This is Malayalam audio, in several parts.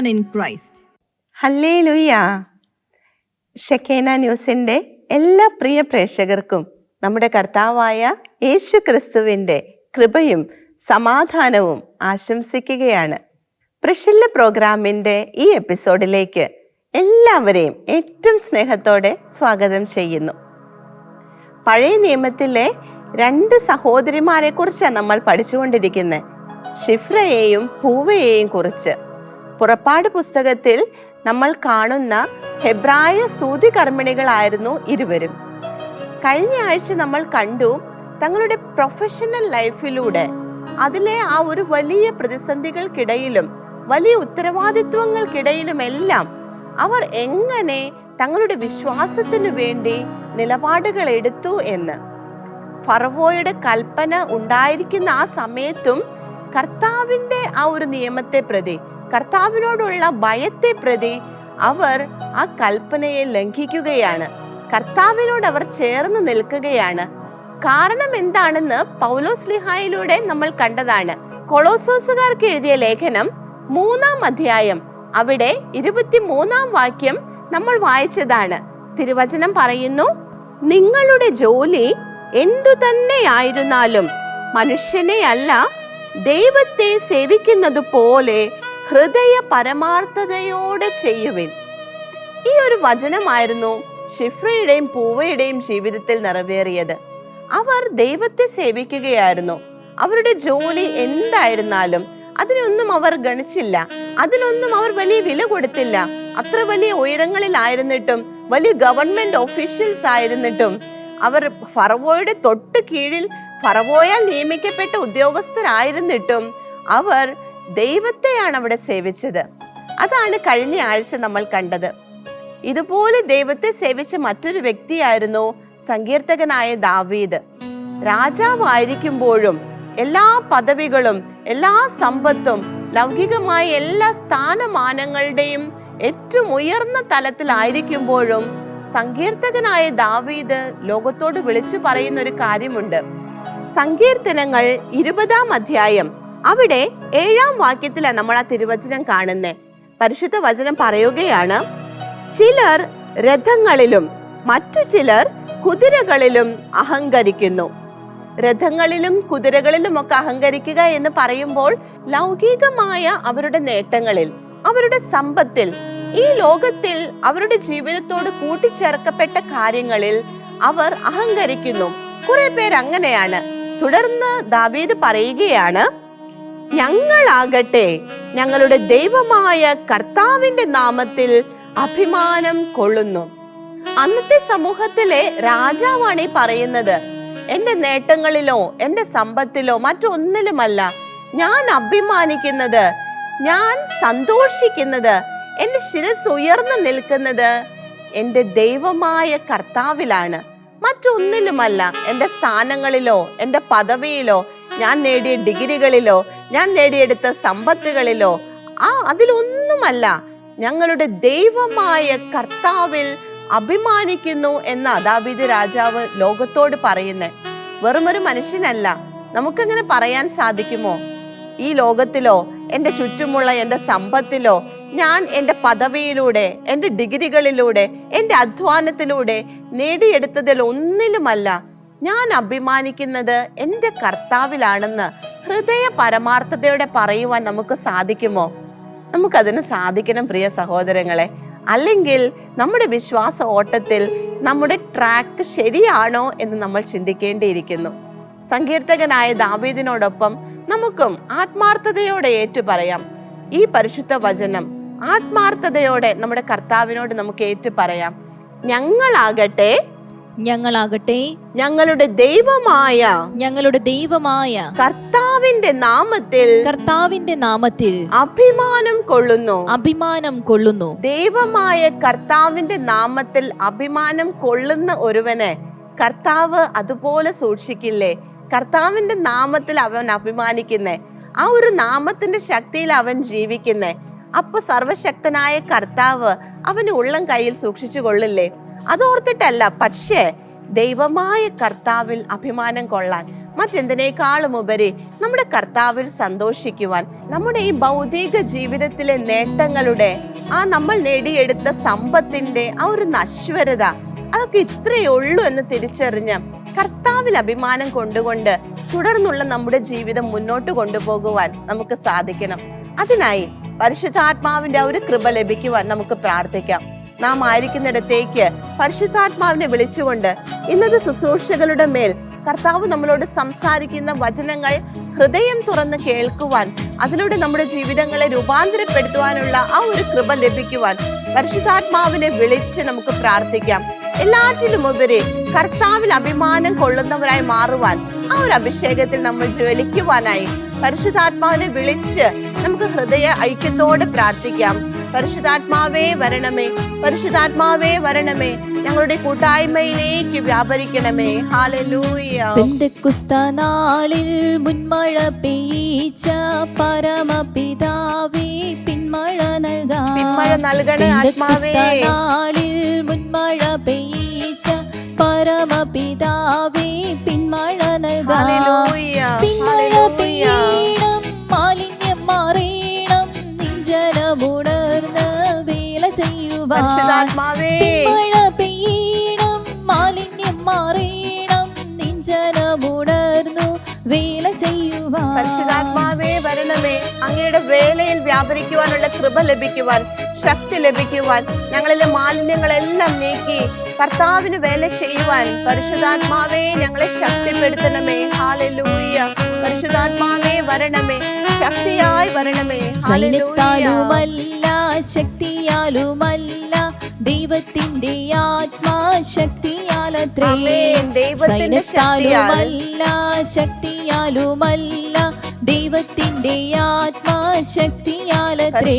women in Christ. ഹല്ലേ ലുയ്യ ഷെക്കേന ന്യൂസിന്റെ എല്ലാ പ്രിയ പ്രേക്ഷകർക്കും നമ്മുടെ കർത്താവായ യേശു ക്രിസ്തുവിന്റെ കൃപയും സമാധാനവും ആശംസിക്കുകയാണ്. പ്രശില്ല പ്രോഗ്രാമിന്റെ ഈ എപ്പിസോഡിലേക്ക് എല്ലാവരെയും ഏറ്റവും സ്നേഹത്തോടെ സ്വാഗതം ചെയ്യുന്നു. പഴയ നിയമത്തിലെ രണ്ട് സഹോദരിമാരെ കുറിച്ചാണ് നമ്മൾ പഠിച്ചുകൊണ്ടിരിക്കുന്നത്. ഷിഫ്രയെയും പൂവയെയും കുറിച്ച്. പുറപ്പാട് പുസ്തകത്തിൽ നമ്മൾ കാണുന്ന ഹെബ്രായ സൂതി കർമ്മിണികളായിരുന്നു ഇരുവരും. കഴിഞ്ഞ ആഴ്ച നമ്മൾ കണ്ടു തങ്ങളുടെ പ്രൊഫഷണൽ ലൈഫിലൂടെ അതിലെ ആ ഒരു വലിയ പ്രതിസന്ധികൾക്കിടയിലും വലിയ ഉത്തരവാദിത്വങ്ങൾക്കിടയിലും എല്ലാം അവർ എങ്ങനെ തങ്ങളുടെ വിശ്വാസത്തിനു വേണ്ടി നിലപാടുകൾ എടുത്തു എന്ന്. ഫറവോയുടെ കൽപ്പന ഉണ്ടായിരിക്കുന്ന ആ സമയത്തും കർത്താവിന്റെ ആ ഒരു നിയമത്തെ പ്രതി കർത്താവിനോടുള്ള ഭയത്തെ പ്രതി അവർ ആ കൽപ്പനയെ ലംഘിക്കുകയാണ്. കർത്താവിനോട് അവർ ചേർന്ന് നിൽക്കുകയാണ്. കാരണം എന്താണെന്ന് പൗലോസ് ലിഹായിലൂടെ നമ്മൾ കണ്ടതാണ്. കൊളോസോസുകാർക്ക് എഴുതിയ ലേഖനം മൂന്നാം അധ്യായം അവിടെ ഇരുപത്തിമൂന്നാം വാക്യം നമ്മൾ വായിച്ചതാണ്. തിരുവചനം പറയുന്നു നിങ്ങളുടെ ജോലി എന്തു തന്നെയായിരുന്നാലും മനുഷ്യനെ അല്ല ദൈവത്തെ സേവിക്കുന്നത് പോലെ ഹൃദയ പരമാർത്ഥതയോടെ ചെയ്യുവിൻ. ഈ ഒരു വചനമായിരുന്നു ഷിഫ്രയുടെയും പൂവയുടെയും ജീവിതത്തിൽ നിറവേറിയത്. അവർ ദൈവത്തെ സേവിക്കുകയായിരുന്നു. അവരുടെ ജോലി എന്തായിരുന്നാലും അതിനൊന്നും അവർ ഗണിച്ചില്ല. അതിനൊന്നും അവർ വലിയ വില കൊടുത്തില്ല. അത്ര വലിയ ഉയരങ്ങളിലായിരുന്നിട്ടും വലിയ ഗവൺമെന്റ് ഓഫീഷ്യൽസ് ആയിരുന്നിട്ടും അവർ ഫറവോയുടെ തൊട്ട് കീഴിൽ ഫറവോയാൽ നിയമിക്കപ്പെട്ട ഉദ്യോഗസ്ഥരായിരുന്നിട്ടും അവർ ദൈവത്തെയാണ് അവിടെ സേവിച്ചത്. അതാണ് കഴിഞ്ഞ ആഴ്ച നമ്മൾ കണ്ടത്. ഇതുപോലെ ദൈവത്തെ സേവിച്ച മറ്റൊരു വ്യക്തിയായിരുന്നു സങ്കീർത്തകനായ ദാവീദ്. രാജാവായിരിക്കുമ്പോഴും എല്ലാ പദവികളും എല്ലാ സമ്പത്തും ലൗകികമായ എല്ലാ സ്ഥാനമാനങ്ങളുടെയും ഏറ്റവും ഉയർന്ന തലത്തിലായിരിക്കുമ്പോഴും സങ്കീർത്തകനായ ദാവീദ് ലോകത്തോട് വിളിച്ചു പറയുന്ന ഒരു കാര്യമുണ്ട്. സങ്കീർത്തനങ്ങൾ ഇരുപതാം അധ്യായം അവിടെ ഏഴാം വാക്യത്തിലാണ് നമ്മൾ ആ തിരുവചനം കാണുന്നത് പരിശുദ്ധ വചനം പറയുകയാണ് ചിലർ രഥങ്ങളിലും മറ്റു ചിലർ കുതിരകളിലും അഹങ്കരിക്കുന്നു. രഥങ്ങളിലും കുതിരകളിലും ഒക്കെ അഹങ്കരിക്കുക എന്ന് പറയുമ്പോൾ ലൗകികമായ അവരുടെ നേട്ടങ്ങളിൽ അവരുടെ സമ്പത്തിൽ ഈ ലോകത്തിൽ അവരുടെ ജീവിതത്തോട് കൂട്ടിച്ചേർക്കപ്പെട്ട കാര്യങ്ങളിൽ അവർ അഹങ്കരിക്കുന്നു. കുറെ പേർ അങ്ങനെയാണ്. തുടർന്ന് ദാവീദ് പറയുകയാണ് ഞങ്ങളാകട്ടെ ഞങ്ങളുടെ ദൈവമായ കർത്താവിന്റെ നാമത്തിൽ അഭിമാനം കൊള്ളുന്നു. അന്നത്തെ സമൂഹത്തിലെ രാജാവാണ് ഈ പറയുന്നത്. എന്റെ നേട്ടങ്ങളിലോ എന്റെ സമ്പത്തിലോ മറ്റൊന്നിലുമല്ല ഞാൻ അഭിമാനിക്കുന്നത് ഞാൻ സന്തോഷിക്കുന്നത് എന്റെ ശിരസ് ഉയർന്നു നിൽക്കുന്നത് എന്റെ ദൈവമായ കർത്താവിലാണ്. മറ്റൊന്നിലുമല്ല എന്റെ സ്ഥാനങ്ങളിലോ എന്റെ പദവിയിലോ ഞാൻ നേടിയ ഡിഗ്രികളിലോ ഞാൻ നേടിയെടുത്ത സമ്പത്തുകളിലോ ആ അതിലൊന്നുമല്ല. ഞങ്ങളുടെ ദൈവമായ കർത്താവിൽ അഭിമാനിക്കുന്നു എന്ന് ദാവീദ് രാജാവ് ലോകത്തോട് പറയുന്നത് വെറുമൊരു മനുഷ്യനല്ല. നമുക്കങ്ങനെ പറയാൻ സാധിക്കുമോ? ഈ ലോകത്തിലോ എന്റെ ചുറ്റുമുള്ള എന്റെ സമ്പത്തിലോ ഞാൻ എന്റെ പദവിയിലൂടെ എന്റെ ഡിഗ്രികളിലൂടെ എന്റെ അധ്വാനത്തിലൂടെ നേടിയെടുത്തതിൽ ഒന്നിലുമല്ല ഞാൻ അഭിമാനിക്കുന്നത് എന്റെ കർത്താവിലാണെന്ന് ഹൃദയ പരമാർത്ഥതയോടെ പറയുവാൻ നമുക്ക് സാധിക്കുമോ? നമുക്കതിന് സാധിക്കണം പ്രിയ സഹോദരങ്ങളെ. അല്ലെങ്കിൽ നമ്മുടെ വിശ്വാസ ഓട്ടത്തിൽ നമ്മുടെ ട്രാക്ക് ശരിയാണോ എന്ന് നമ്മൾ ചിന്തിക്കേണ്ടിയിരിക്കുന്നു. സങ്കീർത്തകനായ ദാവീദിനോടൊപ്പം നമുക്കും ആത്മാർത്ഥതയോടെ ഏറ്റു പറയാം ഈ പരിശുദ്ധ വചനം ആത്മാർത്ഥതയോടെ നമ്മുടെ കർത്താവിനോട് നമുക്ക് ഏറ്റു പറയാം ഞങ്ങളാകട്ടെ ഞങ്ങളാകട്ടെ. ഞങ്ങളുടെ ദൈവമായ ഞങ്ങളുടെ ദൈവമായ കർത്താവിന്റെ നാമത്തിൽ കർത്താവിന്റെ നാമത്തിൽ അഭിമാനം കൊള്ളുന്നു. അഭിമാനം കൊള്ളുന്നു. ദൈവമായ കർത്താവിന്റെ നാമത്തിൽ അഭിമാനം കൊള്ളുന്ന ഒരുവനെ കർത്താവ് അതുപോലെ സൂക്ഷിക്കില്ലേ? കർത്താവിന്റെ നാമത്തിൽ അവൻ അഭിമാനിക്കുന്നേ. ആ ഒരു നാമത്തിന്റെ ശക്തിയിൽ അവൻ ജീവിക്കുന്നേ. അപ്പൊ സർവശക്തനായ കർത്താവ് അവന് ഉള്ളം കയ്യിൽ സൂക്ഷിച്ചു കൊള്ളില്ലേ? അതോർത്തിട്ടല്ല പക്ഷേ ദൈവമായ കർത്താവിൽ അഭിമാനം കൊള്ളാൻ മറ്റെന്തിനേക്കാളും ഉപരി നമ്മുടെ കർത്താവിൽ സന്തോഷിക്കുവാൻ നമ്മുടെ ഈ ഭൗതിക ജീവിതത്തിലെ നേട്ടങ്ങളുടെ ആ നമ്മൾ നേടിയെടുത്ത സമ്പത്തിന്റെ ആ ഒരു നശ്വരത അതൊക്കെ ഇത്രയേ ഉള്ളൂ എന്ന് തിരിച്ചറിഞ്ഞ് കർത്താവിൽ അഭിമാനം കൊണ്ടുകൊണ്ട് തുടർന്നുള്ള നമ്മുടെ ജീവിതം മുന്നോട്ട് കൊണ്ടുപോകുവാൻ നമുക്ക് സാധിക്കണം. അതിനായി പരിശുദ്ധാത്മാവിന്റെ ആ ഒരു കൃപ ലഭിക്കുവാൻ നമുക്ക് പ്രാർത്ഥിക്കാം. നാം ആയിരിക്കുന്നിടത്തേക്ക് പരിശുദ്ധാത്മാവിനെ വിളിച്ചുകൊണ്ട് ഇന്നത്തെ ശുശ്രൂഷകളുടെ മേൽ കർത്താവ് നമ്മളോട് സംസാരിക്കുന്ന വചനങ്ങൾ ഹൃദയം തുറന്ന് കേൾക്കുവാൻ അതിലൂടെ നമ്മുടെ ജീവിതങ്ങളെ രൂപാന്തരപ്പെടുത്തുവാനുള്ള ആ ഒരു കൃപ ലഭിക്കുവാൻ പരിശുദ്ധാത്മാവിനെ വിളിച്ച് നമുക്ക് പ്രാർത്ഥിക്കാം. എല്ലാറ്റിലും ഉപരി കർത്താവിൽ അഭിമാനം കൊള്ളുന്നവരായി മാറുവാൻ ആ ഒരു അഭിഷേകത്തിൽ നമ്മൾ ജ്വലിക്കുവാനായി പരിശുദ്ധാത്മാവിനെ വിളിച്ച് നമുക്ക് ഹൃദയ ഐക്യത്തോടെ പ്രാർത്ഥിക്കാം. പരിശുദ്ധാത്മാവേ വരണമേ പരിശുദ്ധാത്മാവേ വരണമേ ഞങ്ങളുടെ കൂട്ടായ്മയിലേക്ക് വ്യാപരിക്കണമേ. ഹാലലൂയാളിൽ മുൻമഴ പെയ്ച്ച പരമപിതാവേ പിന്മഴ നൽകാൻ പിന്മഴ നൽകണേ ആത്മാവേ. മുൻമഴ പെയ്ച്ച പരമപിതാവേ പിന്മഴ നൽകാം. പരിശുദ്ധാത്മാവേ. മഴ പെയ്യണം മാലിന്യം മാറീണം നിഞ്ചനമുണർന്നു വേല ചെയ്യുവാൻ. പരിശുദ്ധാത്മാവേ വരണമേ. അങ്ങയുടെ വേലയിൽ വ്യാപരിക്കുവാനുള്ള കൃപ ലഭിക്കുവാൻ ശക്തി ലഭിക്കുവാൻ ഞങ്ങളിലെ മാലിന്യങ്ങളെല്ലാം നീക്കി കർത്താവിന് വേല ചെയ്യുവാൻ. പരിശുദ്ധാത്മാവേ ഞങ്ങളെ ശക്തിപ്പെടുത്തണമേ. ഹാലലൂയ പരിശുദ്ധാത്മാവേ വരണമേ. ശക്തിയായി വരണമേ. ഹാലലൂയ ശക്തിയാലുമല്ല ദൈവത്തിന്റെ ആത്മാശക്തിയാലത്രേ. സൈന്യത്താലുമല്ല ശക്തിയാലുമല്ല ദൈവത്തിന്റെ ആത്മാശക്തിയാലത്രേ.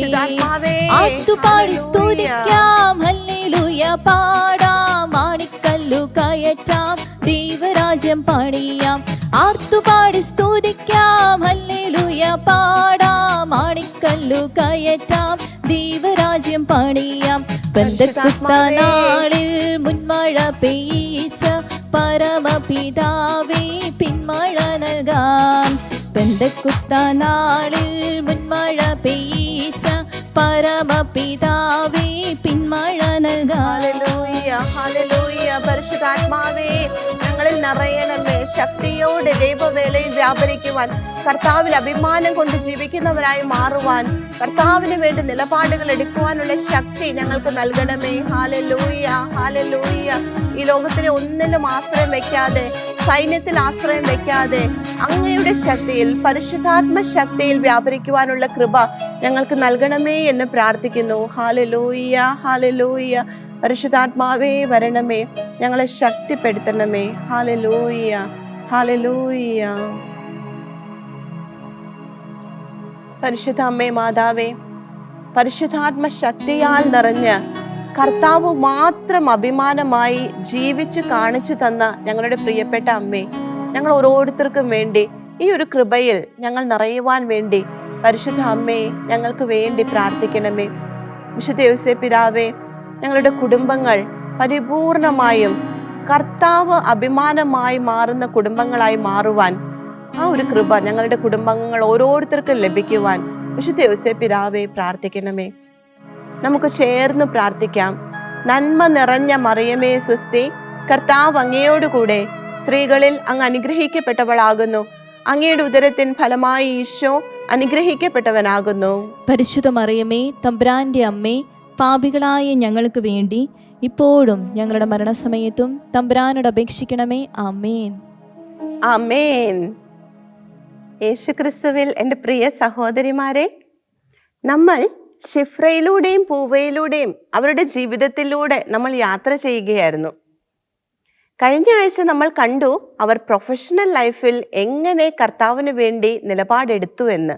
ആത്തുപാടി. സ്തുതിക്കാം ഹല്ലേലൂയ. പാടാം മാണിക്കല്ലു കയറ്റാം ദൈവരാജ്യം പണിയാം. ആർത്തുപാടി സ്തുതിക്കാം ഹല്ലേലൂയ. പാടാം മാണിക്കല്ലു കയറ്റാം ദൈവരാജ്യം പണിയാം. ബന്ധക്രിസ്താനാളിൽ മുൻമഴ പെയ്ച്ച പരമപിതാവേ പിന്മഴ നൽകാം ബന്ധക്രിസ്താനാളിൽ മുൻമഴ പെയ്ച്ച പരമപിതാവേ ശക്തിയോടെ ദൈവവേലയിൽ വ്യാപരിക്കുവാൻ കർത്താവിൽ അഭിമാനം കൊണ്ട് ജീവിക്കുന്നവരായി മാറുവാൻ കർത്താവിന് വേണ്ടി നിലപാടുകൾ എടുക്കുവാനുള്ള ശക്തി ഞങ്ങൾക്ക് നൽകണമേ. ഹാലലൂയ ഹാലലൂയ ഈ ലോകത്തിലെ ഒന്നിലും ആശ്രയം വെക്കാതെ സൈന്യത്തിൽ ആശ്രയം വെക്കാതെ അങ്ങയുടെ ശക്തിയിൽ പരിശുദ്ധാത്മ ശക്തിയിൽ വ്യാപരിക്കുവാനുള്ള കൃപ ഞങ്ങൾക്ക് നൽകണമേ എന്ന് പ്രാർത്ഥിക്കുന്നു. ഹാലലൂയ ഹാലലൂയ പരിശുദ്ധാത്മാവേ വരണമേ. ഞങ്ങളെ ശക്തിപ്പെടുത്തണമേ. ഹാലലൂയ ഹാലലൂയ പരിശുദ്ധ അമ്മേ മാതാവേ പരിശുദ്ധാത്മ ശക്തിയാൽ നിറഞ്ഞ് കർത്താവ് മാത്രം അഭിമാനമായി ജീവിച്ച് കാണിച്ചു തന്ന ഞങ്ങളുടെ പ്രിയപ്പെട്ട അമ്മേ ഞങ്ങൾ ഓരോരുത്തർക്കും വേണ്ടി ഈ ഒരു കൃപയിൽ ഞങ്ങൾ നിറയുവാൻ വേണ്ടി പരിശുദ്ധ അമ്മയെ ഞങ്ങൾക്ക് വേണ്ടി പ്രാർത്ഥിക്കണമേ. വിശുദ്ധ ദിവസ പിതാവേ ഞങ്ങളുടെ കുടുംബങ്ങൾ പരിപൂർണമായും കർത്താവ് അഭിമാനമായി മാറുന്ന കുടുംബങ്ങളായി മാറുവാൻ ആ ഒരു കൃപ ഞങ്ങളുടെ കുടുംബാംഗങ്ങൾ ഓരോരുത്തർക്കും ലഭിക്കുവാൻ വിശുദ്ധ യോസേ പിതാവേ പ്രാർത്ഥിക്കണമേ. നമുക്ക് ചേർന്ന് പ്രാർത്ഥിക്കാം. നന്മ നിറഞ്ഞ മറിയമേ സ്വസ്തി കർത്താവ് അങ്ങയോടുകൂടെ സ്ത്രീകളിൽ അങ്ങ് അനുഗ്രഹിക്കപ്പെട്ടവളാകുന്നു. അങ്ങയുടെ ഉദരത്തിൻ ഫലമായി ഈശോ അനുഗ്രഹിക്കപ്പെട്ടവനാകുന്നു. പരിശുദ്ധ മറിയമേ തമ്പ്രാന്റെ അമ്മേ പാപികളായ ഞങ്ങൾക്ക് വേണ്ടി ഇപ്പോഴും ഞങ്ങളുടെ മരണസമയത്തും തമ്പ്രാനോട് അപേക്ഷിക്കണമേ. ആമേൻ. അമേൻ യേശുക്രിസ്തുവിൽ എന്റെ പ്രിയ സഹോദരിമാരെ നമ്മൾ ഷിഫ്രയിലൂടെയും പൂവയിലൂടെയും അവരുടെ ജീവിതത്തിലൂടെ നമ്മൾ യാത്ര ചെയ്യുകയായിരുന്നു. കഴിഞ്ഞ ആഴ്ച നമ്മൾ കണ്ടു അവർ പ്രൊഫഷണൽ ലൈഫിൽ എങ്ങനെ കർത്താവിന് വേണ്ടി നിലപാടെടുത്തു എന്ന്.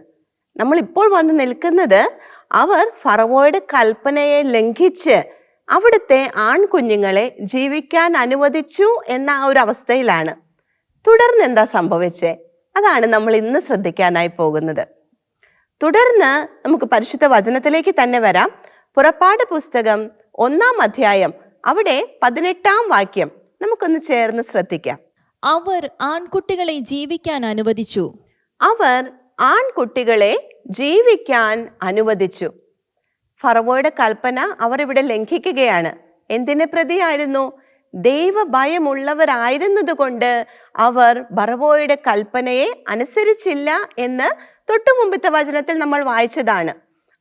നമ്മൾ ഇപ്പോൾ വന്ന് നിൽക്കുന്നത് അവർ ഫറവോയുടെ കൽപ്പനയെ ലംഘിച്ച് അവിടുത്തെ ആൺകുഞ്ഞുങ്ങളെ ജീവിക്കാൻ അനുവദിച്ചു എന്ന ആ ഒരു അവസ്ഥയിലാണ്. തുടർന്ന് എന്താ സംഭവിച്ചേ? അതാണ് നമ്മൾ ഇന്ന് ശ്രദ്ധിക്കാനായി പോകുന്നത്. തുടർന്ന് നമുക്ക് പരിശുദ്ധ വചനത്തിലേക്ക് തന്നെ വരാം. പുറപ്പാട് പുസ്തകം ഒന്നാം അധ്യായം അവിടെ പതിനെട്ടാം വാക്യം നമുക്കൊന്ന് ചേർന്ന് ശ്രദ്ധിക്കാം. അവർ ആൺകുട്ടികളെ ജീവിക്കാൻ അനുവദിച്ചു. അവർ ആൺകുട്ടികളെ ജീവിക്കാൻ അനുവദിച്ചു. ഫറവോയുടെ കൽപ്പന അവർ ഇവിടെ ലംഘിക്കുകയാണ്. എന്തിനെ പ്രതിയായിരുന്നു? ദൈവഭയമുള്ളവരായിരുന്നതുകൊണ്ട് അവർ ഫറവോയുടെ കൽപ്പനയെ അനുസരിച്ചില്ല എന്ന് തൊട്ടു മുമ്പത്തെ വചനത്തിൽ നമ്മൾ വായിച്ചതാണ്.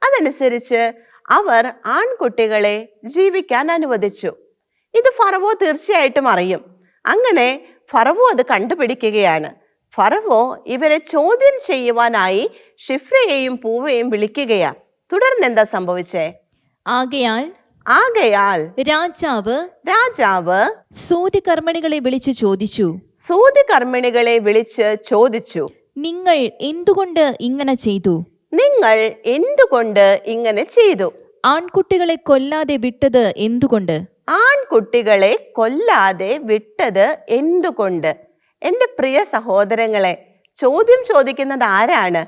അതനുസരിച്ച് അവർ ആൺകുട്ടികളെ ജീവിക്കാൻ അനുവദിച്ചു. ഇത് ഫറവോ തീർച്ചയായിട്ടും അറിയും. അങ്ങനെ ഫറവോ അത് കണ്ടുപിടിക്കുകയാണ്. ഫറവോ ഇവരെ ചോദ്യം ചെയ്യുവാനായി ഷിഫ്രയെയും പൂവയെയും വിളിക്കുകയാ തുടർന്ന് എന്താ സംഭവിച്ചേ? ആകയാൽ ആകയാൽ രാജാവ് രാജാവ് സൂതികർമ്മിണികളെ വിളിച്ചു ചോദിച്ചു. സൂതി കർമ്മിണികളെ വിളിച്ച് ചോദിച്ചു. നിങ്ങൾ എന്തുകൊണ്ട് ഇങ്ങനെ ചെയ്തു? നിങ്ങൾ എന്തുകൊണ്ട് ഇങ്ങനെ ചെയ്തു? ആൺകുട്ടികളെ കൊല്ലാതെ വിട്ടത് എന്തുകൊണ്ട്? ആൺകുട്ടികളെ കൊല്ലാതെ വിട്ടത് എന്തുകൊണ്ട്? എന്റെ പ്രിയ സഹോദരങ്ങളെ ചോദ്യം ചോദിക്കുന്നത് ആരാണ്?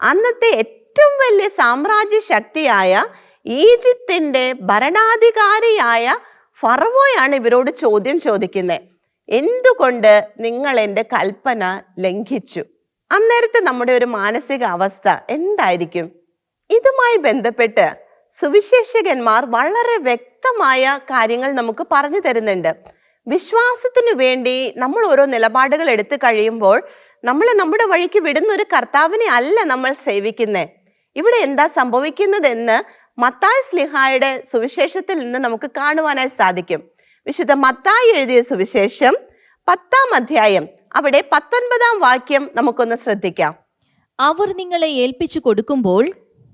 അന്നത്തെ ഏറ്റവും വലിയ സാമ്രാജ്യ ശക്തിയായ ഈജിപ്തിന്റെ ഭരണാധികാരിയായ ഫറവോയാണ് ഇവരോട് ചോദ്യം ചോദിക്കുന്നത്. എന്തുകൊണ്ട് നിങ്ങൾ എന്റെ കൽപ്പന ലംഘിച്ചു? അന്നേരത്തെ നമ്മുടെ ഒരു മാനസിക അവസ്ഥ എന്തായിരിക്കും? ഇതുമായി ബന്ധപ്പെട്ട് സുവിശേഷകന്മാർ വളരെ വ്യക്തമായ കാര്യങ്ങൾ നമുക്ക് പറഞ്ഞു തരുന്നുണ്ട്. വിശ്വാസത്തിനു വേണ്ടി നമ്മൾ ഓരോ നിലപാടുകൾ എടുത്തു കഴിയുമ്പോൾ നമ്മൾ നമ്മുടെ വഴിക്ക് വിടുന്ന ഒരു കർത്താവിനെ അല്ല നമ്മൾ സേവിക്കുന്നത്. ഇവിടെ എന്താ സംഭവിക്കുന്നതെന്ന് മത്തായ് സ്ലിഹായുടെ സുവിശേഷത്തിൽ നിന്ന് നമുക്ക് കാണുവാനായി സാധിക്കും. വിശുദ്ധ മത്തായി എഴുതിയ സുവിശേഷം പത്താം അധ്യായം അവിടെ പത്തൊൻപതാം വാക്യം നമുക്കൊന്ന് ശ്രദ്ധിക്കാം. അവർ നിങ്ങളെ ഏൽപ്പിച്ചു കൊടുക്കുമ്പോൾ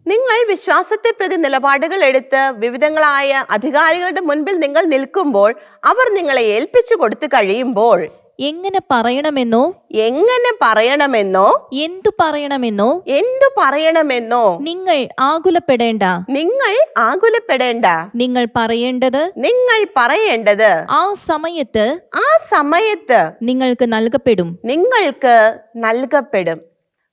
നിങ്ങൾ വിശ്വാസത്തെ പ്രതി നിലപാടുകൾ എടുത്ത് വിവിധങ്ങളായ അധികാരികളുടെ മുൻപിൽ നിങ്ങൾ നിൽക്കുമ്പോൾ അവർ നിങ്ങളെ ഏൽപ്പിച്ചു കൊടുത്തു കഴിയുമ്പോൾ എങ്ങനെ പറയണമെന്നോ? എങ്ങനെ പറയണമെന്നോ? എന്തു പറയണമെന്നോ? എന്തു പറയണമെന്നോ? നിങ്ങൾ ആകുലപ്പെടേണ്ട. നിങ്ങൾ ആകുലപ്പെടേണ്ട. നിങ്ങൾ പറയേണ്ടത്? നിങ്ങൾ പറയേണ്ടത്. ആ സമയത്ത് ആ സമയത്ത് നിങ്ങൾക്ക് നൽകപ്പെടും. നിങ്ങൾക്ക് നൽകപ്പെടും.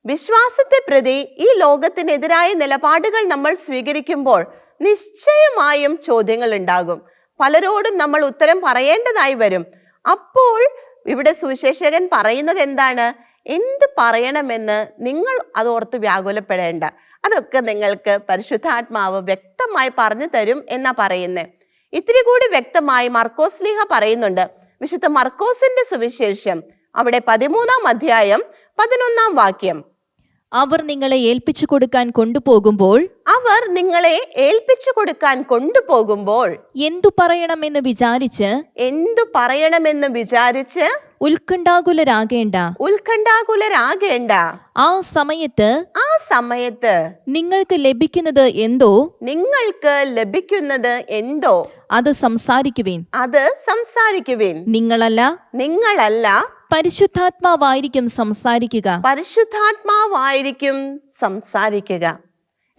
വിശ്വാസത്തെ പ്രതി ഈ ലോകത്തിനെതിരായ നിലപാടുകൾ നമ്മൾ സ്വീകരിക്കുമ്പോൾ നിശ്ചയമായും ചോദ്യങ്ങൾ ഉണ്ടാകും പലരോടും നമ്മൾ ഉത്തരം പറയേണ്ടതായി വരും. അപ്പോൾ ഇവിടെ സുവിശേഷകൻ പറയുന്നത് എന്താണ്? എന്ത് പറയണമെന്ന് നിങ്ങൾ അതോർത്ത് വ്യാകുലപ്പെടേണ്ട. അതൊക്കെ നിങ്ങൾക്ക് പരിശുദ്ധാത്മാവ് വ്യക്തമായി പറഞ്ഞു തരും എന്നാ പറയുന്നത് ഇത്തിരി കൂടി വ്യക്തമായി മർക്കോസ് ലീഹ പറയുന്നുണ്ട്. വിശുദ്ധ മർക്കോസിന്റെ സുവിശേഷം അവിടെ പതിമൂന്നാം അധ്യായം പതിനൊന്നാം വാക്യം. അവർ നിങ്ങളെ ഏൽപ്പിച്ചു കൊടുക്കാൻ കൊണ്ടുപോകുമ്പോൾ അവർ നിങ്ങളെ ഏൽപ്പിച്ചു കൊടുക്കാൻ കൊണ്ടുപോകുമ്പോൾ എന്തു പറയണമെന്ന് വിചാരിച്ച് എന്തു പറയണമെന്ന് വിചാരിച്ച് ഉത്കണ്ഠാകുലരാകേണ്ട. ഉത്കണ്ഠാകുലരാകേണ്ട. ആ സമയത്ത് ആ സമയത്ത് നിങ്ങൾക്ക് ലഭിക്കുന്നത് എന്തോ? നിങ്ങൾക്ക് ലഭിക്കുന്നത് എന്തോ? അത് സംസാരിക്കുവേൻ. അത് സംസാരിക്കുവിൻ. നിങ്ങളല്ല? നിങ്ങളല്ല പരിശുദ്ധാത്മാവായിരിക്കും സംസാരിക്കുക. പരിശുദ്ധാത്മാവായിരിക്കും സംസാരിക്കുക.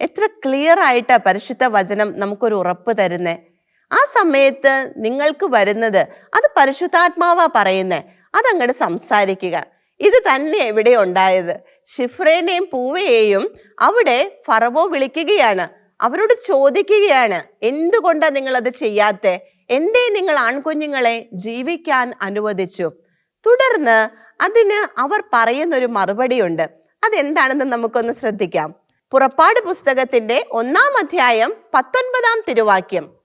എത്ര ക്ലിയർ ആയിട്ടാ പരിശുദ്ധ വചനം നമുക്കൊരു ഉറപ്പ് തരുന്നേ. ആ സമയത്ത് നിങ്ങൾക്ക് വരുന്നത് അത് പരിശുദ്ധാത്മാവാ പറയുന്നേ. അതങ്ങോട്ട് സംസാരിക്കുക. ഇത് തന്നെ എവിടെ ഉണ്ടായത്. ഷിഫ്രേനെയും പൂവയെയും അവിടെ ഫറവോ വിളിക്കുകയാണ്. അവരോട് ചോദിക്കുകയാണ് എന്തുകൊണ്ടാണ് നിങ്ങൾ അത് ചെയ്യാത്തെ? എന്തേ നിങ്ങൾ ആൺകുഞ്ഞുങ്ങളെ ജീവിക്കാൻ അനുവദിച്ചു? തുടർന്ന് അതിന് അവർ പറയുന്നൊരു മറുപടിയുണ്ട്. അതെന്താണെന്ന് നമുക്കൊന്ന് ശ്രദ്ധിക്കാം. പുറപ്പാട് പുസ്തകത്തിന്റെ ഒന്നാം അധ്യായം പത്തൊൻപതാം തിരുവാക്യം.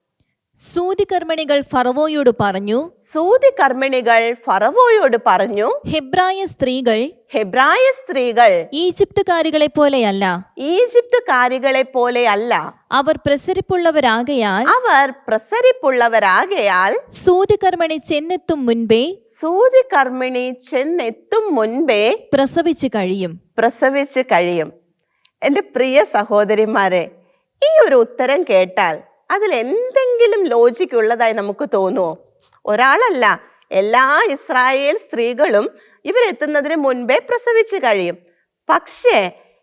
സൂതികർമ്മിണികൾ ഫറവോയോട് പറഞ്ഞു സൂതി കർമ്മിണികൾ ഫറവോയോട് പറഞ്ഞു ഹെബ്രായ സ്ത്രീകൾ ഹെബ്രായ സ്ത്രീകൾ ഈജിപ്തുകാരികളെ പോലെയല്ല. ഈജിപ്തുകാരികളെ പോലെയല്ല. അവർ പ്രസരിപ്പുള്ളവരാകയാൽ അവർ പ്രസരിപ്പുള്ളവരാകയാൽ സൂതികർമ്മിണി ചെന്നെത്തും മുൻപേ സൂതി കർമ്മിണി ചെന്നെത്തും മുൻപേ പ്രസവിച്ചു കഴിയും. പ്രസവിച്ചു കഴിയും. എന്റെ പ്രിയ സഹോദരിമാരെ ഈ ഒരു ഉത്തരം കേട്ടാൽ അതിൽ എന്തെങ്കിലും ലോജിക് ഉള്ളതായി നമുക്ക് തോന്നുമോ ഒരാളല്ല. എല്ലാ ഇസ്രായേൽ സ്ത്രീകളും ഇവരെത്തുന്നതിന് മുൻപേ പ്രസവിച്ചു കഴിയും. പക്ഷേ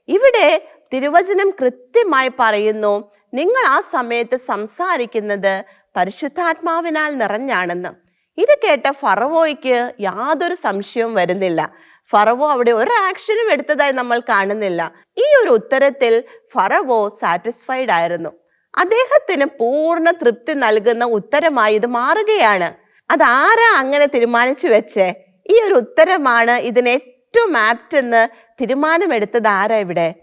ഇവിടെ തിരുവചനം കൃത്യമായി പറയുന്നു നിങ്ങൾ ആ സമയത്ത് സംസാരിക്കുന്നത് പരിശുദ്ധാത്മാവിനാൽ നിറഞ്ഞാണെന്ന്. ഇത് കേട്ട ഫറവോയ്ക്ക് യാതൊരു സംശയവും വരുന്നില്ല. ഫറവോ അവിടെ ഒരു ആക്ഷനും എടുത്തതായി നമ്മൾ കാണുന്നില്ല. ഈ ഒരു ഉത്തരത്തിൽ ഫറവോ സാറ്റിസ്ഫൈഡ് ആയിരുന്നു. അദ്ദേഹത്തിന് പൂർണ തൃപ്തി നൽകുന്ന ഉത്തരമായി ഇത് മാറുകയാണ്. അതാരാ അങ്ങനെ തീരുമാനിച്ചു വെച്ചേ? ഈ ഒരു ഉത്തരമാണ് ഇതിന് ഏറ്റവും ആപ്റ്റ് എന്ന് തീരുമാനമെടുത്തത് ആരാ ഇവിടെ?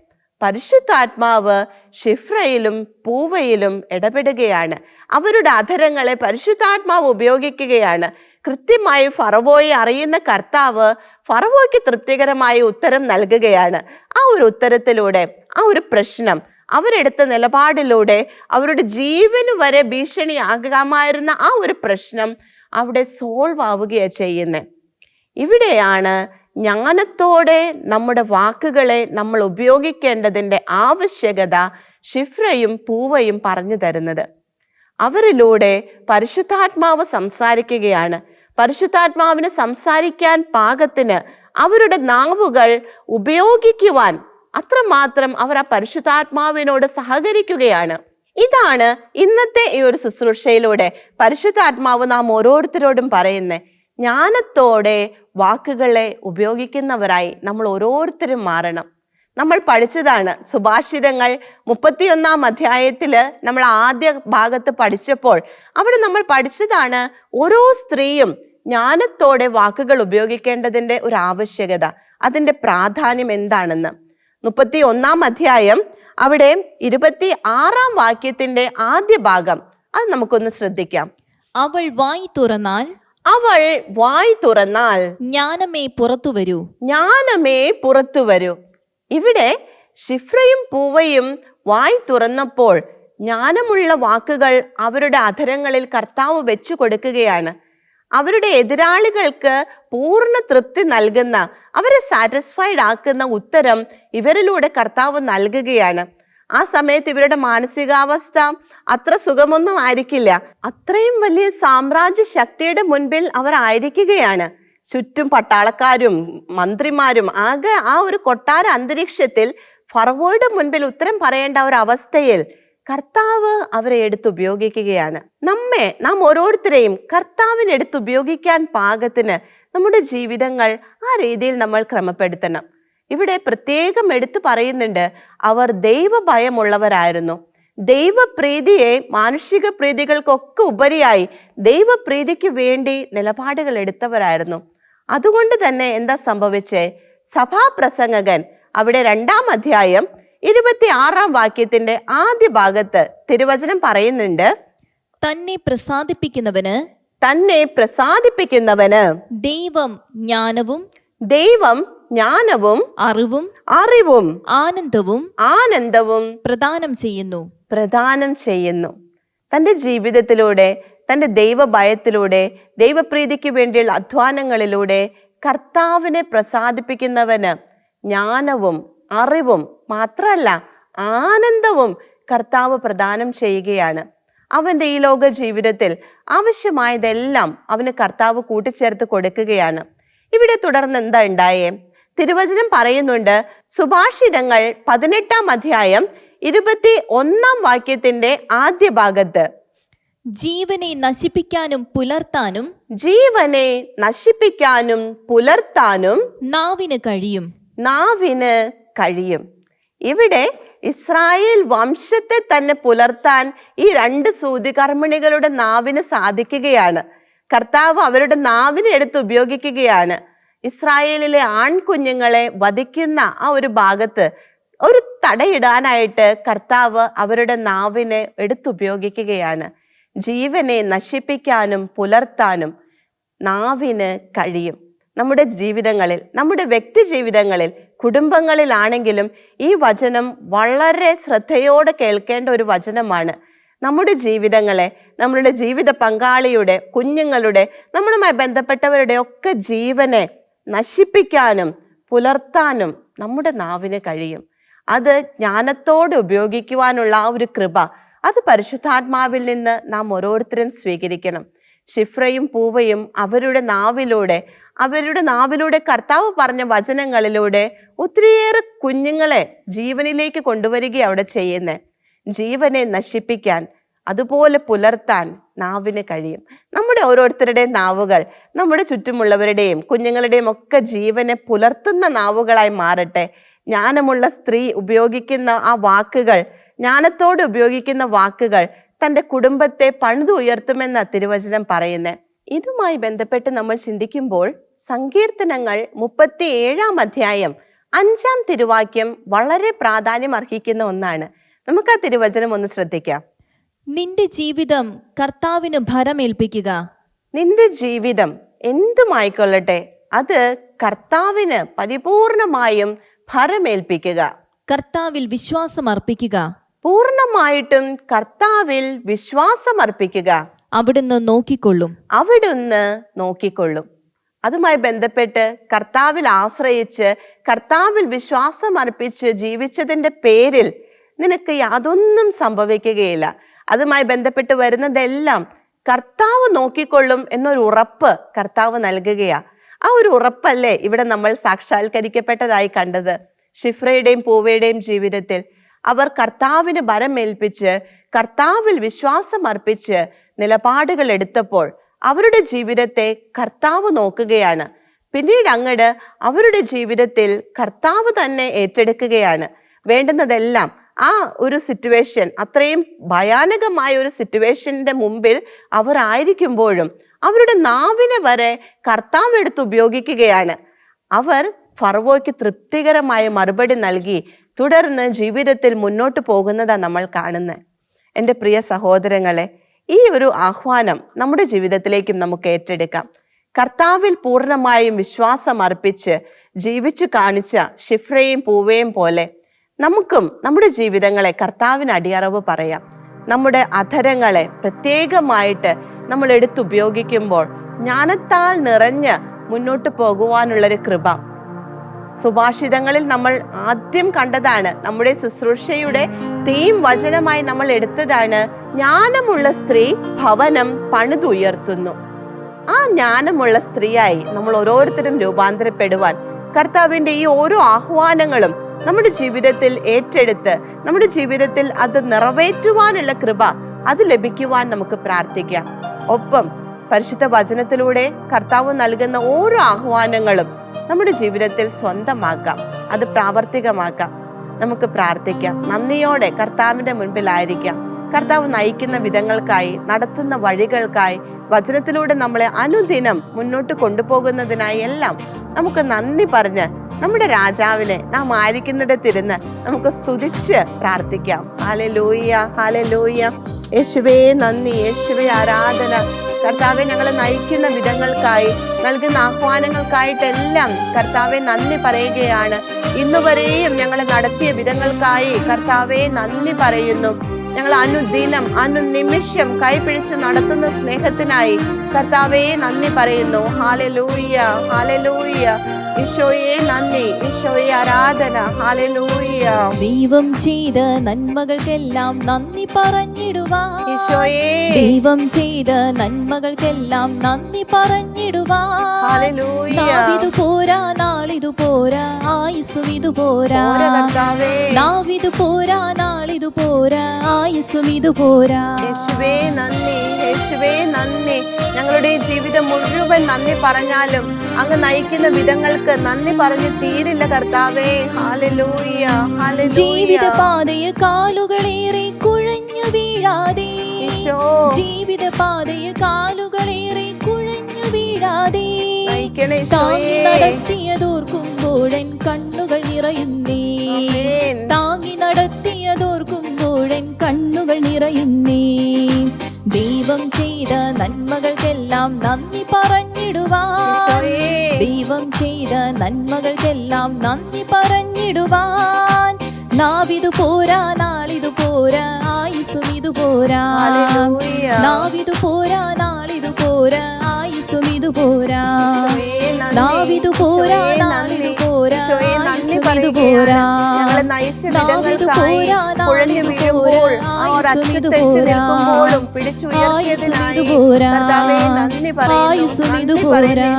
പരിശുദ്ധാത്മാവ് ഷിഫ്രയിലും പൂവയിലും ഇടപെടുകയാണ്. അവരുടെ അധരങ്ങളെ പരിശുദ്ധാത്മാവ് ഉപയോഗിക്കുകയാണ്. കൃത്യമായി ഫറവോയെ അറിയുന്ന കർത്താവ് ഫറവോയ്ക്ക് തൃപ്തികരമായ ഉത്തരം നൽകുകയാണ്. ആ ഒരു ഉത്തരത്തിലൂടെ ആ ഒരു പ്രശ്നം അവരെടുത്ത നിലപാടിലൂടെ അവരുടെ ജീവന് വരെ ഭീഷണിയാകാമായിരുന്ന ആ ഒരു പ്രശ്നം അവിടെ സോൾവ് ആവുകയാണ് ചെയ്യുന്നത് ഇവിടെയാണ് ജ്ഞാനത്തോടെ നമ്മുടെ വാക്കുകളെ നമ്മൾ ഉപയോഗിക്കേണ്ടതിന്റെ ആവശ്യകത ഷിഫ്രയും പൂവയും പറഞ്ഞു തരുന്നത്. അവരിലൂടെ പരിശുദ്ധാത്മാവ് സംസാരിക്കുകയാണ്. പരിശുദ്ധാത്മാവിന് സംസാരിക്കാൻ പാകത്തിന് അവരുടെ നാവുകൾ ഉപയോഗിക്കുവാൻ അത്രമാത്രം അവർ ആ പരിശുദ്ധാത്മാവിനോട് സഹകരിക്കുകയാണ്. ഇതാണ് ഇന്നത്തെ ഈ ഒരു ശുശ്രൂഷയിലൂടെ പരിശുദ്ധാത്മാവ് നാം ഓരോരുത്തരോടും പറയുന്നത്. ജ്ഞാനത്തോടെ വാക്കുകളെ ഉപയോഗിക്കുന്നവരായി നമ്മൾ ഓരോരുത്തരും മാറണം. നമ്മൾ പഠിച്ചതാണ് സുഭാഷിതങ്ങൾ മുപ്പത്തിയൊന്നാം അധ്യായത്തിൽ നമ്മൾ ആദ്യ ഭാഗത്ത് പഠിച്ചപ്പോൾ അവിടെ നമ്മൾ പഠിച്ചതാണ് ഓരോ സ്ത്രീയും ജ്ഞാനത്തോടെ വാക്കുകൾ ഉപയോഗിക്കേണ്ടതിന്റെ ഒരു ആവശ്യകത അതിന്റെ പ്രാധാന്യം എന്താണെന്ന്. മുപ്പത്തി ഒന്നാം അധ്യായം അവിടെ ഇരുപത്തി ആറാം വാക്യത്തിന്റെ ആദ്യ ഭാഗം. അത് നമുക്കൊന്ന് ശ്രദ്ധിക്കാം. അവൾ വായി തുറന്നാൽ അവൾ വായി തുറന്നാൽ ജ്ഞാനമേ പുറത്തു വരൂ. ജ്ഞാനമേ പുറത്തു വരൂ. ഇവിടെ ഷിഫ്രയും പൂവയും വായി തുറന്നപ്പോൾ ജ്ഞാനമുള്ള വാക്കുകൾ അവരുടെ അധരങ്ങളിൽ കർത്താവ് വെച്ചു കൊടുക്കുകയാണ്. അവരുടെ എതിരാളികൾക്ക് പൂർണ തൃപ്തി നൽകുന്ന അവരെ സാറ്റിസ്ഫൈഡ് ആക്കുന്ന ഉത്തരം ഇവരിലൂടെ കർത്താവ് നൽകുകയാണ്. ആ സമയത്ത് ഇവരുടെ മാനസികാവസ്ഥ അത്ര സുഖമൊന്നും ആയിരിക്കില്ല. അത്രയും വലിയ സാമ്രാജ്യ ശക്തിയുടെ മുൻപിൽ അവർ ആയിരിക്കുകയാണ്. ചുറ്റും പട്ടാളക്കാരും മന്ത്രിമാരും ആകെ ആ ഒരു കൊട്ടാര അന്തരീക്ഷത്തിൽ ഫറവോയുടെ മുൻപിൽ ഉത്തരം പറയേണ്ട ഒരു അവസ്ഥയിൽ കർത്താവ് അവരെ എടുത്ത് ഉപയോഗിക്കുകയാണ്. നമ്മെ നാം ഓരോരുത്തരെയും കർത്താവിനെടുത്ത് ഉപയോഗിക്കാൻ പാകത്തിന് നമ്മുടെ ജീവിതങ്ങൾ ആ രീതിയിൽ നമ്മൾ ക്രമപ്പെടുത്തണം. ഇവിടെ പ്രത്യേകം എടുത്തു പറയുന്നുണ്ട് അവർ ദൈവഭയമുള്ളവരായിരുന്നു. ദൈവപ്രീതിയെ മാനുഷിക പ്രീതികൾക്കൊക്കെ ഉപരിയായി ദൈവപ്രീതിക്ക് വേണ്ടി നിലപാടുകൾ എടുത്തവരായിരുന്നു. അതുകൊണ്ട് തന്നെ എന്താ സംഭവിച്ചേ? സഭാപ്രസംഗകൻ അവിടെ രണ്ടാം അധ്യായം ഇരുപത്തി ആറാം വാക്യത്തിന്റെ ആദ്യ ഭാഗത്ത് തിരുവചനം പറയുന്നുണ്ട്. തന്നെ പ്രസാദിപ്പിക്കുന്നവന് തന്നെ പ്രസാദിപ്പിക്കുന്നവന് ദൈവം ജ്ഞാനവും ദൈവം ജ്ഞാനവും അറിവും അറിവും ആനന്ദവും ആനന്ദവും പ്രദാനം ചെയ്യുന്നു. പ്രദാനം ചെയ്യുന്നു. തന്റെ ജീവിതത്തിലൂടെ തന്റെ ദൈവഭയത്തിലൂടെ ദൈവപ്രീതിക്ക് വേണ്ടിയുള്ള അധ്വാനങ്ങളിലൂടെ കർത്താവിനെ പ്രസാദിപ്പിക്കുന്നവന് ജ്ഞാനവും അറിവും മാത്രമല്ല ആനന്ദവും കർത്താവ് പ്രദാനം ചെയ്യുകയാണ്. അവന്റെ ഈ ലോക ജീവിതത്തിൽ ആവശ്യമായതെല്ലാം അവന് കർത്താവ് കൂട്ടിച്ചേർത്ത് കൊടുക്കുകയാണ്. ഇവിടെ തുടർന്ന് എന്താ ഉണ്ടായേ? തിരുവചനം പറയുന്നുണ്ട് സുഭാഷിതങ്ങൾ പതിനെട്ടാം അധ്യായം ഇരുപത്തി ഒന്നാം വാക്യത്തിന്റെ ആദ്യ ഭാഗത്ത്. ജീവനെ നശിപ്പിക്കാനും പുലർത്താനും ജീവനെ നശിപ്പിക്കാനും പുലർത്താനും നാവിന് കഴിയും. നാവിന് കഴിയും. ഇവിടെ ഇസ്രായേൽ വംശത്തെ തന്നെ പുലർത്താൻ ഈ രണ്ട് സൂതികർമ്മിണികളുടെ നാവിന് സാധിക്കുകയാണ്. കർത്താവ് അവരുടെ നാവിനെ എടുത്ത് ഉപയോഗിക്കുകയാണ്. ഇസ്രായേലിലെ ആൺകുഞ്ഞുങ്ങളെ വധിക്കുന്ന ആ ഒരു ഭാഗത്ത് ഒരു തടയിടാനായിട്ട് കർത്താവ് അവരുടെ നാവിനെ എടുത്തുപയോഗിക്കുകയാണ് ജീവനെ നശിപ്പിക്കാനും പുലർത്താനും നാവിന് കഴിയും. നമ്മുടെ ജീവിതങ്ങളിൽ നമ്മുടെ വ്യക്തി ജീവിതങ്ങളിൽ കുടുംബങ്ങളിലാണെങ്കിലും ഈ വചനം വളരെ ശ്രദ്ധയോടെ കേൾക്കേണ്ട ഒരു വചനമാണ്. നമ്മുടെ ജീവിതങ്ങളെ നമ്മളുടെ ജീവിത പങ്കാളിയുടെ കുഞ്ഞുങ്ങളുടെ നമ്മളുമായി ബന്ധപ്പെട്ടവരുടെ ഒക്കെ ജീവനെ നശിപ്പിക്കാനും പുലർത്താനും നമ്മുടെ നാവിന് കഴിയും. അത് ജ്ഞാനത്തോടെ ഉപയോഗിക്കുവാനുള്ള ആ ഒരു കൃപ അത് പരിശുദ്ധാത്മാവിൽ നിന്ന് നാം ഓരോരുത്തരും സ്വീകരിക്കണം. ഷിഫ്രയും പൂവയും അവരുടെ നാവിലൂടെ അവരുടെ നാവിലൂടെ കർത്താവ് പറഞ്ഞ വചനങ്ങളിലൂടെ ഒത്തിരിയേറെ കുഞ്ഞുങ്ങളെ ജീവനിലേക്ക് കൊണ്ടുവരിക അവിടെ ചെയ്യുന്നത് ജീവനെ നശിപ്പിക്കാൻ അതുപോലെ പുലർത്താൻ നാവിന് കഴിയും. നമ്മുടെ ഓരോരുത്തരുടെയും നാവുകൾ നമ്മുടെ ചുറ്റുമുള്ളവരുടെയും കുഞ്ഞുങ്ങളുടെയും ഒക്കെ ജീവനെ പുലർത്തുന്ന നാവുകളായി മാറട്ടെ. ജ്ഞാനമുള്ള സ്ത്രീ ഉപയോഗിക്കുന്ന ആ വാക്കുകൾ ജ്ഞാനത്തോടെ ഉപയോഗിക്കുന്ന വാക്കുകൾ തന്റെ കുടുംബത്തെ പണിതുയർത്തുമെന്ന തിരുവചനം പറയുന്നത് ഇതുമായി ബന്ധപ്പെട്ട് നമ്മൾ ചിന്തിക്കുമ്പോൾ സങ്കീർത്തനങ്ങൾ മുപ്പത്തി ഏഴാം അധ്യായം അഞ്ചാം തിരുവാക്യം വളരെ പ്രാധാന്യം അർഹിക്കുന്ന ഒന്നാണ്. നമുക്ക് ആ തിരുവചനം ഒന്ന് ശ്രദ്ധിക്കാം. നിന്റെ ജീവിതം കർത്താവിന് ഭരമേൽപ്പിക്കുക. നിന്റെ ജീവിതം എന്തുമായിക്കൊള്ളട്ടെ? അത് കർത്താവിന് പരിപൂർണമായും ഭരമേൽപ്പിക്കുക. കർത്താവിൽ വിശ്വാസം അർപ്പിക്കുക. പൂർണമായിട്ടും കർത്താവിൽ വിശ്വാസം അർപ്പിക്കുക. അവിടുന്ന് നോക്കിക്കൊള്ളും. അവിടുന്ന് നോക്കിക്കൊള്ളും. അതുമായി ബന്ധപ്പെട്ട് കർത്താവിൽ ആശ്രയിച്ച് കർത്താവിൽ വിശ്വാസം അർപ്പിച്ച് ജീവിച്ചതിന്റെ പേരിൽ നിനക്ക് യാതൊന്നും സംഭവിക്കുകയില്ല. അതുമായി ബന്ധപ്പെട്ട് വരുന്നതെല്ലാം കർത്താവ് നോക്കിക്കൊള്ളും എന്നൊരു ഉറപ്പ് കർത്താവ് നൽകുകയാ. ആ ഒരു ഉറപ്പല്ലേ ഇവിടെ നമ്മൾ സാക്ഷാത്കരിക്കപ്പെട്ടതായി കണ്ടത്. ഷിഫ്രയുടെയും പൂവയുടെയും ജീവിതത്തിൽ അവർ കർത്താവിന് ഭരമേൽപ്പിച്ച് കർത്താവിൽ വിശ്വാസം അർപ്പിച്ച് നിലപാടുകൾ എടുത്തപ്പോൾ അവരുടെ ജീവിതത്തെ കർത്താവ് നോക്കുകയാണ്. പിന്നീട് അങ്ങട് അവരുടെ ജീവിതത്തിൽ കർത്താവ് തന്നെ ഏറ്റെടുക്കുകയാണ്. വേണ്ടുന്നതെല്ലാം ആ ഒരു സിറ്റുവേഷൻ അത്രയും ഭയാനകമായ ഒരു സിറ്റുവേഷന്റെ മുമ്പിൽ അവർ ആയിരിക്കുമ്പോഴും അവരുടെ നാവിനെ വരെ കർത്താവ് എടുത്ത് ഉപയോഗിക്കുകയാണ്. അവർ ഫർവോയ്ക്ക് തൃപ്തികരമായ മറുപടി നൽകി തുടർന്ന് ജീവിതത്തിൽ മുന്നോട്ട് പോകുന്നതാണ് നമ്മൾ കാണുന്നത് എന്റെ പ്രിയ സഹോദരങ്ങളെ ഈ ഒരു ആഹ്വാനം നമ്മുടെ ജീവിതത്തിലേക്കും നമുക്ക് ഏറ്റെടുക്കാം. കർത്താവിൽ പൂർണമായും വിശ്വാസം അർപ്പിച്ച് ജീവിച്ചു കാണിച്ച ഷിഫ്രയും പൂവയും പോലെ നമുക്കും നമ്മുടെ ജീവിതങ്ങളെ കർത്താവിന് അടിയറവ് പറയാം. നമ്മുടെ അധരങ്ങളെ പ്രത്യേകമായിട്ട് നമ്മൾ എടുത്തുപയോഗിക്കുമ്പോൾ ജ്ഞാനത്താൽ നിറഞ്ഞ് മുന്നോട്ട് പോകുവാനുള്ളൊരു കൃപ. സുഭാഷിതങ്ങളിൽ നമ്മൾ ആദ്യം കണ്ടതാണ് നമ്മുടെ ശുശ്രൂഷയുടെ തീം വചനമായി നമ്മൾ എടുത്തതാണ് ജ്ഞാനമുള്ള സ്ത്രീ ഭവനം പണിതുയർത്തുന്നു. ആ ജ്ഞാനമുള്ള സ്ത്രീയായി നമ്മൾ ഓരോരുത്തരും രൂപാന്തരപ്പെടുവാൻ കർത്താവിന്റെ ഈ ഓരോ ആഹ്വാനങ്ങളും നമ്മുടെ ജീവിതത്തിൽ ഏറ്റെടുത്ത് നമ്മുടെ ജീവിതത്തിൽ അത് നിറവേറ്റുവാനുള്ള കൃപ അത് ലഭിക്കുവാൻ നമുക്ക് പ്രാർത്ഥിക്കാം. ഒപ്പം പരിശുദ്ധ വചനത്തിലൂടെ കർത്താവ് നൽകുന്ന ഓരോ ആഹ്വാനങ്ങളും നമ്മുടെ ജീവിതത്തിൽ സ്വന്തമാക്കാം. അത് പ്രാവർത്തികമാക്കാം. നമുക്ക് പ്രാർത്ഥിക്കാം. നന്ദിയോടെ കർത്താവിന്റെ മുൻപിലായിരിക്കാം. കർത്താവ് നയിക്കുന്ന വിധങ്ങൾക്കായി നടത്തുന്ന വഴികൾക്കായി വചനത്തിലൂടെ നമ്മളെ അനുദിനം മുന്നോട്ട് കൊണ്ടുപോകുന്നതിനായി എല്ലാം നമുക്ക് നന്ദി പറഞ്ഞ് നമ്മുടെ രാജാവിനെ നാം ആയിരിക്കുന്നിടത്തിരുന്ന് നമുക്ക് സ്തുതിച്ച് പ്രാർത്ഥിക്കാം. ഹാലെ ലൂയ്യ യേശുവേ നന്ദി. യേശുവേ ആരാധന. കർത്താവെ ഞങ്ങളെ നയിക്കുന്ന വിധങ്ങൾക്കായി നൽകുന്ന ആഹ്വാനങ്ങൾക്കായിട്ടെല്ലാം കർത്താവെ നന്ദി പറയുകയാണ്. ഇന്നുവരെയും ഞങ്ങളെ നടത്തിയ വിധങ്ങൾക്കായി കർത്താവെ നന്ദി പറയുന്നു. ഞങ്ങൾ അനുദിനം അനുനിമിഷം കൈപിടിച്ച് നടത്തുന്ന സ്നേഹത്തിനായി കർത്താവേ നന്ദി പറയുന്നു. ഹാലലൂയ ഹാലലൂയ ഈശോയെ നന്ദി ഈശോയെ ആരാധന. ഹാലലൂയ ദൈവം ചെയ്ത നന്മകൾക്കെല്ലാം നന്ദി പറഞ്ഞിടുവാ ഈശോയെ. ദൈവം ചെയ്ത നന്മകൾക്കെല്ലാം നന്ദി പറഞ്ഞിടുവാ ഹാലലൂയ നാവിതു പോരാ നാളിതു പോരാ. ആയുസ്സും ഇതു പോരാ. നാവിതു പോരാ നാളിതു പോരാ. ആയുസ്സും ഇതു പോരാ യേശുവേ നന്ദി യേശുവേ നന്ദി. ഞങ്ങളുടെ ജീവിതം മുഴുവൻ നന്ദി പറഞ്ഞാലും അങ്ങ് നയിക്കുന്ന വിധങ്ങൾക്ക് നന്ദി പറഞ്ഞു തീരില്ല കർത്താവേ. ഹാലലൂയ ജീവിത പാതയിൽ കാലുകളേറെ കുഴഞ്ഞു വീഴാതെ. ജീവിത പാതയിൽ കാലുകളേറെ കുഴഞ്ഞു വീഴാതെ. താങ്ങി നടത്തിയതോർക്കുമ്പോഴൻ കണ്ണുകൾ നിറയുന്നേ. ആമേൻ. കണ്ണുകൾ നിറയുന്നേ ദൈവം ചെയ്ത നന്മകൾക്കെല്ലാം നന്ദി പറഞ്ഞിടുവാൻ. ദൈവം ചെയ്ത നന്മകൾക്കെല്ലാം നന്ദി പറഞ്ഞിടുവാൻ നാവിതു പോരാ നാളിതു പോരാ ആയുസും ഇതു പോരാ. നാവിതു പോരാ നാളിതു പോരാ ആയുസും ഇതു പോരാ ദാവിതു. പോരാ നാളിതു. പോരാ ആയുസ്സും ഇതു പോരാ വിധങ്ങൾക്കായി പോരാ നാളിതു പോരാ ആയുസ്സും ഇതു പോരാ ആയുസ്സും ഇതു പോരാ. നന്ദി പറയുന്നു ആയുസ്സും ഇതു പോരാ.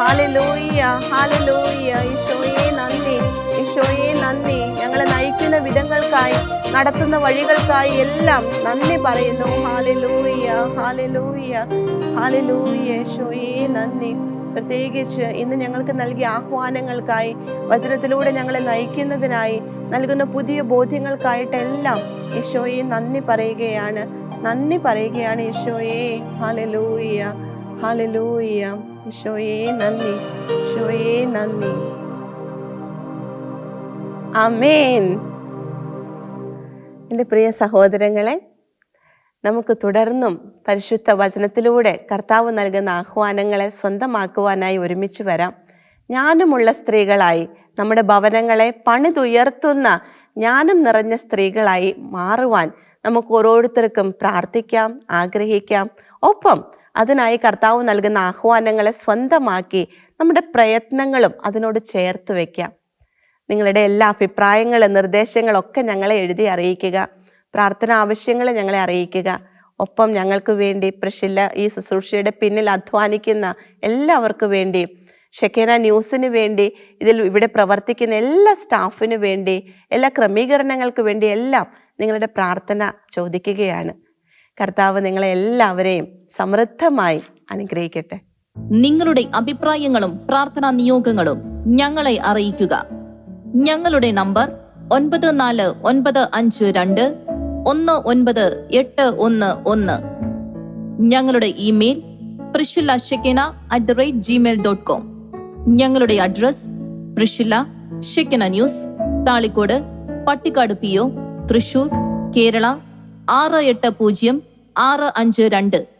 ഹാലലൂയ ഹാലലൂയ ഈശോയേ ഞങ്ങളെ വിധങ്ങൾക്കായി നടത്തുന്ന വഴികൾക്കായി എല്ലാം നന്ദി പറയുന്നു. ഹാലലൂയ ഹാലലൂയ ഹാലലൂയേശോയേ നന്ദി. പ്രത്യേകിച്ച് ഇന്ന് ഞങ്ങൾക്ക് നൽകിയ ആഹ്വാനങ്ങൾക്കായി വചനത്തിലൂടെ ഞങ്ങളെ നയിക്കുന്നതിനായി നൽകുന്ന പുതിയ ബോധ്യങ്ങൾക്കായിട്ടെല്ലാം ഈശോയെ നന്ദി പറയുകയാണ്. നന്ദി പറയുകയാണ് ഈശോയെ ഹാലലൂയ ഹാലലൂയ ഈശോയെ നന്ദി ഈശോയെ നന്ദി. അമേൻ എന്റെ പ്രിയ സഹോദരങ്ങളെ നമുക്ക് തുടർന്നും പരിശുദ്ധ വചനത്തിലൂടെ കർത്താവ് നൽകുന്ന ആഹ്വാനങ്ങളെ സ്വന്തമാക്കുവാനായി ഒരുമിച്ച് വരാം. ജ്ഞാനമുള്ള സ്ത്രീകളായി നമ്മുടെ ഭവനങ്ങളെ പണിതുയർത്തുന്ന ജ്ഞാനം നിറഞ്ഞ സ്ത്രീകളായി മാറുവാൻ നമുക്ക് ഓരോരുത്തർക്കും പ്രാർത്ഥിക്കാം ആഗ്രഹിക്കാം. ഒപ്പം അതിനായി കർത്താവ് നൽകുന്ന ആഹ്വാനങ്ങളെ സ്വന്തമാക്കി നമ്മുടെ പ്രയത്നങ്ങളും അതിനോട് ചേർത്ത് വയ്ക്കാം നിങ്ങളുടെ എല്ലാ അഭിപ്രായങ്ങളും നിർദ്ദേശങ്ങളൊക്കെ ഞങ്ങളെ എഴുതി അറിയിക്കുക. പ്രാർത്ഥന ആവശ്യങ്ങൾ ഞങ്ങളെ അറിയിക്കുക. ഒപ്പം ഞങ്ങൾക്ക് വേണ്ടി പ്രശില്ല ഈ ശുശ്രൂഷയുടെ പിന്നിൽ അധ്വാനിക്കുന്ന എല്ലാവർക്കും വേണ്ടി ഷെക്കേന ന്യൂസിന് വേണ്ടി ഇതിൽ ഇവിടെ പ്രവർത്തിക്കുന്ന എല്ലാ സ്റ്റാഫിനു വേണ്ടി എല്ലാ ക്രമീകരണങ്ങൾക്ക് വേണ്ടി എല്ലാം നിങ്ങളുടെ പ്രാർത്ഥന ചോദിക്കുകയാണ്. കർത്താവ് നിങ്ങളെ എല്ലാവരെയും സമൃദ്ധമായി അനുഗ്രഹിക്കട്ടെ. നിങ്ങളുടെ അഭിപ്രായങ്ങളും പ്രാർത്ഥനാ നിയോഗങ്ങളും ഞങ്ങളെ അറിയിക്കുക. ഞങ്ങളുടെ നമ്പർ ഒൻപത് നാല് ഒൻപത് അഞ്ച് രണ്ട് ഒന്ന് ഒൻപത് എട്ട് ഒന്ന് ഒന്ന്. ഞങ്ങളുടെ email Priscilla Shekinah at the rate Gmail dot com ഞങ്ങളുടെ address Priscilla Shekinah news Thalikkode Pattikkad P O Thrissur Kerala ആറ് എട്ട് പൂജ്യം ആറ് അഞ്ച് രണ്ട്.